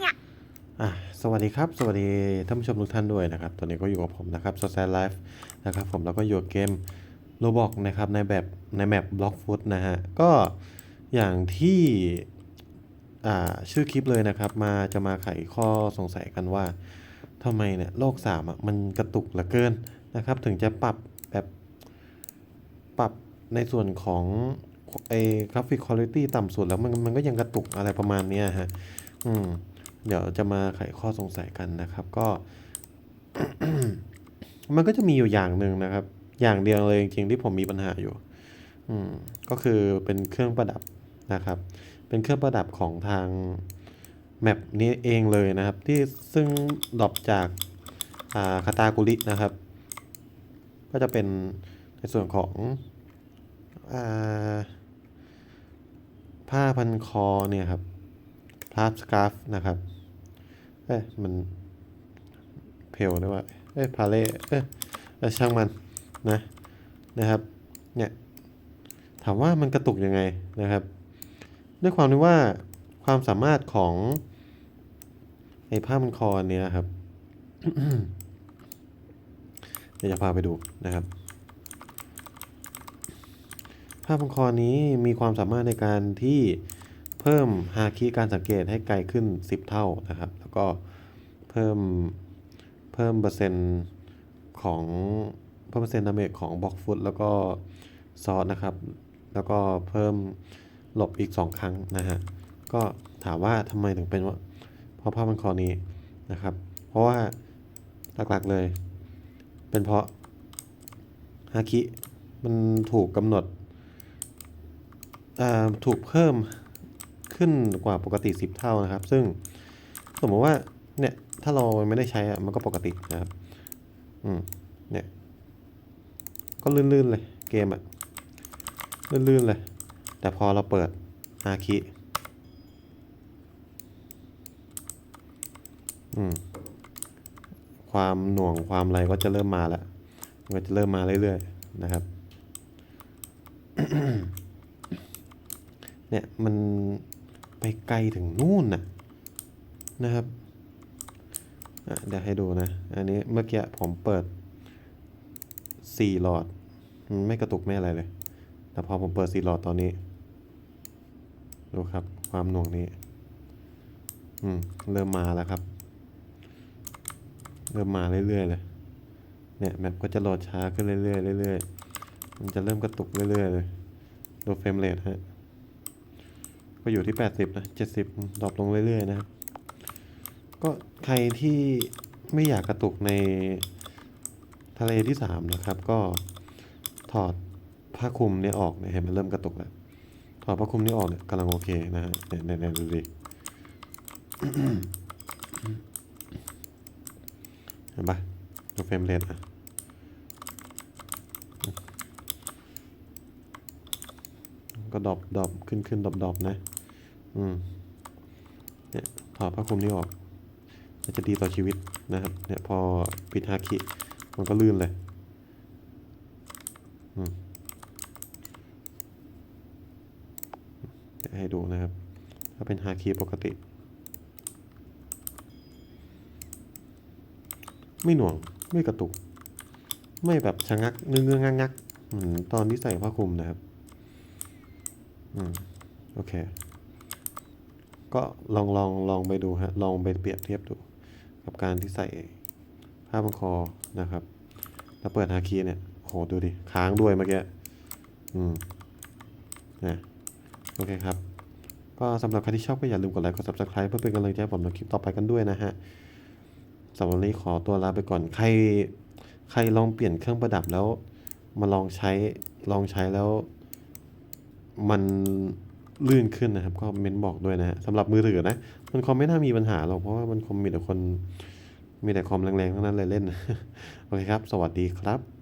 เนี่ยอะสวัสดีครับ สวัสดีท่านผู้ชมทุกท่านด้วยนะครับ ตอนนี้ก็อยู่กับผมนะครับ s o c i a l Life นะครับ ผมแล้วก็อยู่กับเกม Roblox นะครับในแบบในแมป Block Food นะฮะ ก็อย่างที่อ่าชื่อคลิปเลยนะครับ มาจะมาไขข้อสงสัยกันว่าทำไมเนี่ยโลกสามอะมันกระตุกเหลือเกินนะครับ ถึงจะปรับแบบปรับในส่วนของไอ้กราฟิกคุณภาพต่ำสุดแล้วมันมันก็ยังกระตุกอะไรประมาณนี้ฮะ อืม เดี๋ยวจะมาไขข้อสงสัยกันนะครับ ก็ มันก็จะมีอยู่อย่างหนึ่งนะครับ อย่างเดียวเลยจริงๆที่ผมมีปัญหาอยู่ อืมก็คือเป็นเครื่องประดับนะครับ เป็นเครื่องประดับของทางแมปนี้เองเลยนะครับ ที่ซึ่งดรอปจากอาคาตากุรินะครับ ก็จะเป็นในส่วนของอผ้าพันคอเนี่ยครับ พลาสสกาฟนะครับเอ้ยมันเพลหรือว่าเอ้ยพาเล่เอ้ยเอช่างมันนะนะครับเนี่ยถามว่ามันกระตุกยังไงนะครับ ด้วยความที่ว่าความสามารถของไอ้ผ้ามันคอนเนี้ยครับเดี๋ยวจะพาไปดูนะครับผ้าพันคอนี้มีความสามารถในการที่ พิ่มฮาคิการสังเกตให้ไกลขึ้น 10 เท่านะครับ แล้วก็เพิ่มเพิ่มเปอร์เซ็นต์ของเพิ่มเปอร์เซ็นต์ดาเมจของบล็อกฟุตแล้วก็ซอสนะครับ แล้วก็เพิ่มหลบอีก 2 ครั้งนะฮะ ก็ถามว่าทำไมถึงเป็นว่าเพราะผ้าพันคอนี้นะครับ เพราะว่าหลักๆเลย เป็นเพราะฮาคิมันถูกกำหนดถูกเพิ่ม ขึ้นกว่าปกติ 10 เท่านะครับ ซึ่งสมมติว่าเนี่ยถ้าเราไม่ได้ใช้อะมันก็ปกตินะครับอืมเนี่ยก็ลื่นๆเลยเกมอะลื่นๆเลย แต่พอเราเปิดอาคิอืมความหน่วงความอะไรก็จะเริ่มมาแล้วมันก็จะเริ่มมาเรื่อยๆนะครับเนี่ยมัน ไปไกลถึงนู่นน่ะนะครับเดี๋ยวให้ดูนะ อันนี้เมื่อกี้ผมเปิดสี่หลอดมันไม่กระตุกไม่อะไรเลย แต่พอผมเปิดสี่หลอดตอนนี้ ดูครับ ความหน่วงนี้ อืม เริ่มมาแล้วครับ เริ่มมาเรื่อยๆเลย เนี่ยแมปก็จะโหลดช้าขึ้นเรื่อยๆเรื่อยๆ มันจะเริ่มกระตุกเรื่อยๆเลย ดูเฟรมเรทฮะ ก็อยู่ที่ 80นะ70ดรอปลงเรื่อยๆนะครับก็ใครที่ไม่อยากกระตุกในทะเลที่ 3 นะครับ ก็ถอดผ้าคลุมเนี่ยออกเนี่ยเห็นมันเริ่มกระตุกแล้วถอดผ้าคลุมนี่ออกเนี่ยกำลังโอเคนะฮะเนี่ยเนี่ยเนี่ยดูดิเห็นปะดูเฟรมเรทอะก็ดรอปดรอปขึ้นขึ้นดรอปดรอปนะ อืมเนี่ยถอดผ้าคลุมนี้ออกมันจะดีต่อชีวิตนะครับ เนี่ยพอปิดฮาคิมันก็ลื่นเลยอืมเดี๋ยวให้ดูนะครับ ถ้าเป็นฮาคิปกติ ไม่หน่วงไม่กระตุก ไม่แบบชะงักเงื้อเงื้องักงักเหมือนตอนที่ใส่ผ้าคลุมนะครับ อืม โอเค ก็ลองลองลองไปดูฮะลองไปเปรียบเทียบดู กับการที่ใส่ผ้าพันคอนะครับ แล้วเปิดฮาคีเนี่ยโหดูดิค้างด้วยเมื่อกี้อืมนะโอเคครับ ก็สำหรับใครที่ชอบก็อย่าลืมกดไลค์กด subscribe เพื่อเป็นกำลังใจให้ผมในคลิปต่อไปกันด้วยนะฮะสำหรับวันนี้ขอตัวลาไปก่อนใครใครลองเปลี่ยนเครื่องประดับแล้ว มาลองใช้ลองใช้แล้วมัน ลื่นขึ้นนะครับ ก็เม้นบอกด้วยนะฮะสำหรับมือถือนะ มันคอมไม่น่ามีปัญหาหรอก เพราะว่ามันคอมมีแต่คน มีแต่คอมแรงๆทั้งนั้นเลยเล่น โอเคครับ สวัสดีครับ